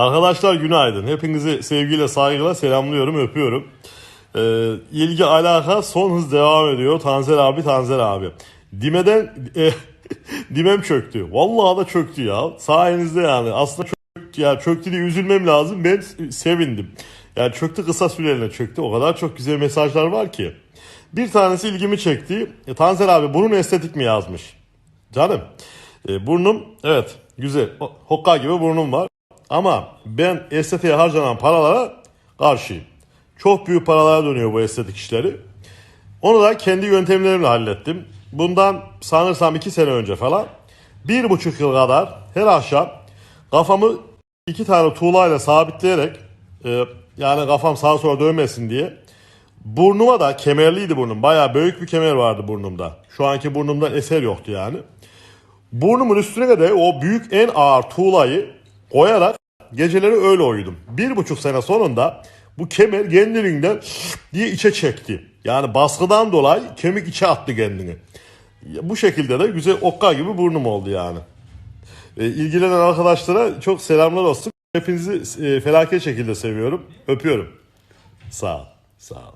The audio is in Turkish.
Arkadaşlar günaydın. Hepinizi sevgiyle, saygıyla selamlıyorum, öpüyorum. Ee, ilgi, alaka son hız devam ediyor. Tanzer abi, Tanzer abi. Dime'den e, dimem çöktü. Vallahi da çöktü ya. Sayenizde yani. Aslında çöktü ya. Çöktü diye üzülmem lazım. Ben sevindim. Yani çöktü kısa süreliğine çöktü. O kadar çok güzel mesajlar var ki. Bir tanesi ilgimi çekti. E, Tanzer abi bunun estetik mi yazmış? Canım. E, burnum evet güzel. Hokka gibi burnum var. Ama ben estetiğe harcanan paralara karşıyım. Çok büyük paralara dönüyor bu estetik işleri. Onu da kendi yöntemlerimle hallettim. Bundan sanırsam iki sene önce falan bir buçuk yıl kadar her akşam kafamı iki tane tuğlayla sabitleyerek e, yani kafam sağa sola dönmesin diye burnuma da kemerliydi burnum. Bayağı büyük bir kemer vardı burnumda. Şu anki burnumdan eser yoktu yani. Burnumun üstüne de o büyük en ağır tuğlayı koyarak geceleri öyle uyudum. Bir buçuk sene sonunda bu kemer kendiliğinden diye içe çekti. Yani baskıdan dolayı kemik içe attı kendini. Bu şekilde de güzel okka gibi burnum oldu yani. E, ilgilenen arkadaşlara çok selamlar olsun. Hepinizi e, felaket şekilde seviyorum. Öpüyorum. Sağ ol. Sağ ol.